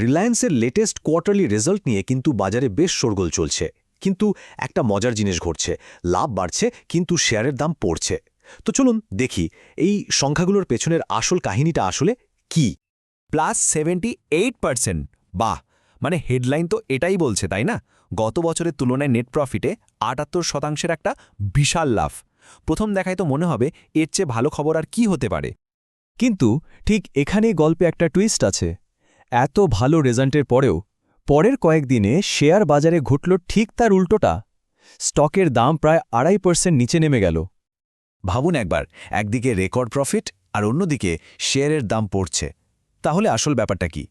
রিলায়েন্সের latest quarterly result নিয়ে কিন্তু বাজারে বেশ শোরগোল চলছে। কিন্তু একটা মজার জিনিস ঘটছে। লাভ বাড়ছে কিন্তু শেয়ারের দাম পড়ছে। তো চলুন দেখি এই সংখ্যাগুলোর পেছনের আসল কাহিনীটা আসলে কি? Plus seventy eight percent. বাহ! মানে হেডলাইন তো এটাই বলছে তাই না? গত বছরের তুলনায় নেট প্রফিটে আটাত্তর শতাংশের একটা বিশাল লাভ। প্রথম দেখায় তো মনে হবে এর চেয়ে ভালো খবর আর কি হতে পারে? কিন্তু ঠিক এখানেই গল্পে একটা টুইস্ট আছে। এত ভালো রেজাল্টের পরেও পরের কয়েকদিনে শেয়ার বাজারে ঘটল ঠিক তার উল্টোটা। স্টকের দাম প্রায় আড়াই পার্সেন্ট নিচে নেমে গেল। ভাবুন একবার, একদিকে রেকর্ড প্রফিট আর অন্যদিকে শেয়ারের দাম পড়ছে। তাহলে আসল ব্যাপারটা কি?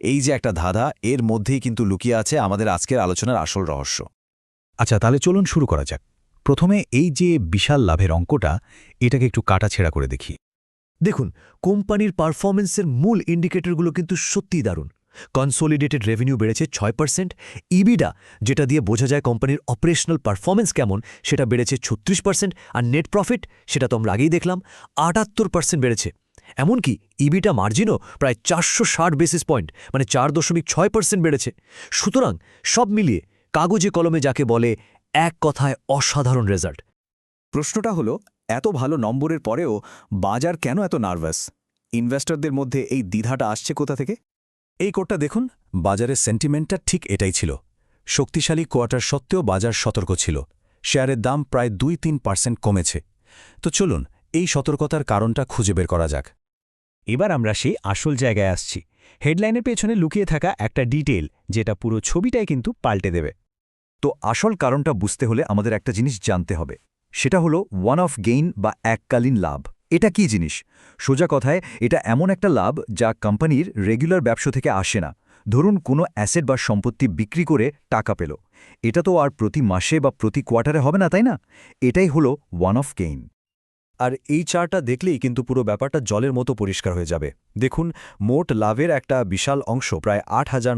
এই যে একটা ধাঁধা, এর মধ্যেই কিন্তু লুকিয়ে আছে আমাদের আজকের আলোচনার আসল রহস্য। আচ্ছা তাহলে চলুন শুরু করা যাক। প্রথমে এই যে বিশাল লাভের অঙ্কটা, এটাকে একটু কাটাছেড়া করে দেখি। দেখুন, কোম্পানির পারফরমেন্সের মূল ইন্ডিকেটরগুলো কিন্তু সত্যিই দারুণ। কনসোলিডেটেড রেভিনিউ বেড়েছে ছয় পার্সেন্ট, ইবিডা, যেটা দিয়ে বোঝা যায় কোম্পানির অপারেশনাল পারফরমেন্স কেমন, সেটা বেড়েছে ছত্রিশ পার্সেন্ট, আর নেট প্রফিট, সেটা তো আমরা আগেই দেখলাম, আটাত্তর পার্সেন্ট বেড়েছে। এমনকি ইবিটা মার্জিনও প্রায় চারশো ষাট বেসিস পয়েন্ট মানে চার দশমিক ছয় পার্সেন্ট বেড়েছে। সুতরাং সব মিলিয়ে কাগজে কলমে যাকে বলে এক কথায় অসাধারণ রেজাল্ট। প্রশ্নটা হলো এত ভালো নম্বরের পরেও বাজার কেন এত নার্ভাস? ইনভেস্টরদের মধ্যে এই দ্বিধাটা আসছে কোথা থেকে? এই কোডটা দেখুন, বাজারের সেন্টিমেন্টটা ঠিক এটাই ছিল। শক্তিশালী কোয়ার্টার সত্ত্বেও বাজার সতর্ক ছিল। শেয়ারের দাম প্রায় দুই তিন পার্সেন্ট কমেছে। তো চলুন, এই সতর্কতার কারণটা খুঁজে বের করা যাক। এবার আমরা সেই আসল জায়গায় আসছি। হেডলাইনের পেছনে লুকিয়ে থাকা একটা ডিটেল যেটা পুরো ছবিটাই কিন্তু পাল্টে দেবে। তো আসল কারণটা বুঝতে হলে আমাদের একটা জিনিস জানতে হবে। সেটা হলো ওয়ান অফ গেইন বা এককালীন লাভ। এটা কি জিনিস? সোজা কথায়, এটা এমন একটা লাভ যা কোম্পানির রেগুলার ব্যবসা থেকে আসে না। ধরুন কোনো অ্যাসেট বা সম্পত্তি বিক্রি করে টাকা পেল। এটা তো আর প্রতি মাসে বা প্রতি কোয়ার্টারে হবে না, তাই না? এটাই হলো ওয়ান অফ গেইন আর এই চারটা দেখলেই কিন্তু পুরো ব্যাপারটা জলের মতো পরিষ্কার হয়ে যাবে। দেখুন, মোট লাভের একটা বিশাল অংশ, প্রায় আট হাজার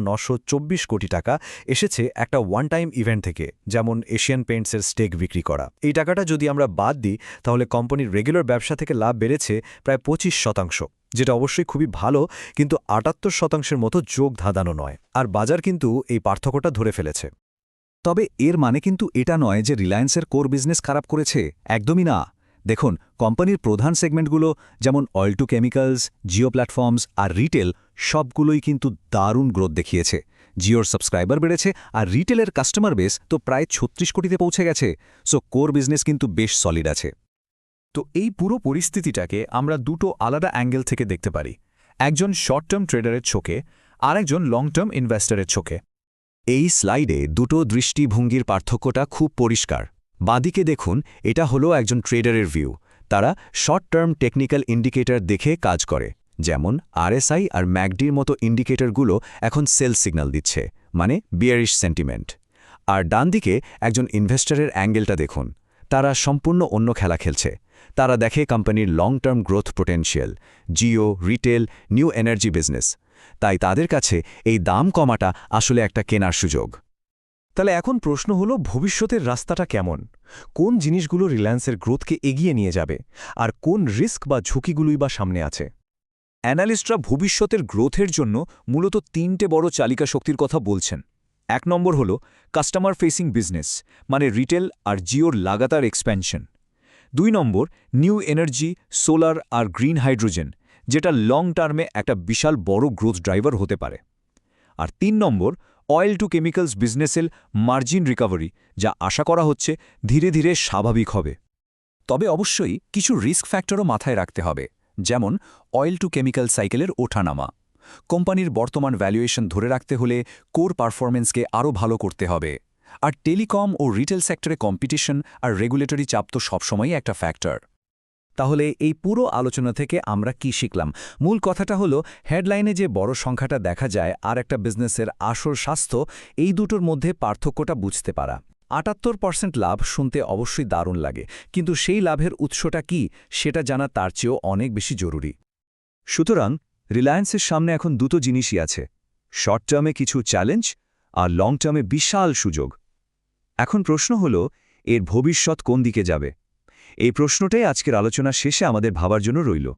কোটি টাকা, এসেছে একটা ওয়ান টাইম ইভেন্ট থেকে, যেমন এশিয়ান পেইন্টসের স্টেক বিক্রি করা। এই টাকাটা যদি আমরা বাদ দিই, তাহলে কোম্পানির রেগুলার ব্যবসা থেকে লাভ বেড়েছে প্রায় পঁচিশ শতাংশ, যেটা অবশ্যই খুবই ভালো, কিন্তু আটাত্তর শতাংশের মতো যোগ ধাঁধানো নয়। আর বাজার কিন্তু এই পার্থক্যটা ধরে ফেলেছে। তবে এর মানে কিন্তু এটা নয় যে রিলায়েন্সের কোর বিজনেস খারাপ করেছে? একদমই না। দেখুন, কোম্পানির প্রধান সেগমেন্টগুলো যেমন oil to chemicals Jio platforms R retail সবগুলোই কিন্তু দারুণ গ্রোথ দেখিয়েছে। জিওর সাবস্ক্রাইবার বেড়েছে আর রিটেলের কাস্টমার বেস তো প্রায় ছত্রিশ কোটিতে পৌঁছে গেছে। সো কোর বিজনেস কিন্তু বেশ সলিড আছে। তো এই পুরো পরিস্থিতিটাকে আমরা দুটো আলাদা অ্যাঙ্গেল থেকে দেখতে পারি। একজন শর্ট টার্ম ট্রেডারের চোখে আর একজন লং টার্ম ইনভেস্টরের চোখে এই স্লাইডে দুটো দৃষ্টিভঙ্গির পার্থক্যটা খুব পরিষ্কার। বাদিকে দেখুন, এটা হলো একজন ট্রেডারের ভিউ। তারা শর্ট টার্ম টেকনিক্যাল ইন্ডিকেটর দেখে কাজ করে, যেমন আরএসআই আর ম্যাকডির মতো ইন্ডিকেটরগুলো এখন সেল সিগন্যাল দিচ্ছে মানে বিয়ারিশ সেন্টিমেন্ট। আর ডানদিকে একজন ইনভেস্টরের অ্যাঙ্গেলটা দেখুন, তারা সম্পূর্ণ অন্য খেলা খেলছে। তারা দেখে কোম্পানির long term growth potential, Jio, retail, new energy business. তাই তাদের কাছে এই দাম কমাটা আসলে একটা কেনার সুযোগ। তাহলে এখন প্রশ্ন হলো, ভবিষ্যতের রাস্তাটা কেমন? কোন জিনিসগুলো রিলায়েন্সের গ্রোথকে এগিয়ে নিয়ে যাবে? আর কোন রিস্ক বা ঝুঁকিগুলোই বা সামনে আছে? অ্যানালিস্টরা ভবিষ্যতের গ্রোথের জন্য মূলত তিনটে বড় চালিকা শক্তির কথা বলছেন। এক নম্বর হল কাস্টমার ফেসিং বিজনেস মানে রিটেল আর জিওর লাগাতার এক্সপ্যানশন দুই নম্বর নিউ এনার্জি সোলার আর গ্রিন হাইড্রোজেন যেটা লং টার্মে একটা বিশাল বড় গ্রোথ ড্রাইভার হতে পারে। আর তিন নম্বর অয়েল টু কেমিক্যালস বিজনেসের মার্জিন রিকভারি, যা আশা করা হচ্ছে ধীরে ধীরে স্বাভাবিক হবে। তবে অবশ্যই কিছু রিস্ক ফ্যাক্টরও মাথায় রাখতে হবে, যেমন অয়েল টু কেমিক্যাল সাইকেলের ওঠানামা। কোম্পানির বর্তমান ভ্যালুয়েশন ধরে রাখতে হলে কোর পারফরমেন্সকে আরও ভালো করতে হবে। আর টেলিকম ও রিটেল সেক্টরে কম্পিটিশন আর রেগুলেটরি চাপ তো সবসময়ই একটা ফ্যাক্টর তাহলে এই পুরো আলোচনা থেকে আমরা কি শিখলাম? মূল কথাটা হলো, হেডলাইনে যে বড় সংখ্যাটা দেখা যায় আর একটা বিজনেসের আসল স্বাস্থ্য, এই দুটোর মধ্যে পার্থক্যটা বুঝতে পারা। আটাত্তর পার্সেন্ট লাভ শুনতে অবশ্যই দারুণ লাগে, কিন্তু সেই লাভের উৎসটা কি, সেটা জানা তার চেয়েও অনেক বেশি জরুরি। সুতরাং, রিলায়েন্সের সামনে এখন দুটো জিনিসই আছে, শর্ট টার্মে কিছু চ্যালেঞ্জ আর লং টার্মে বিশাল সুযোগ। এখন প্রশ্ন হল, এর ভবিষ্যৎ কোন দিকে যাবে? এই প্রশ্নটাই আজকের আলোচনা শেষে আমাদের ভাবার জন্য রইল।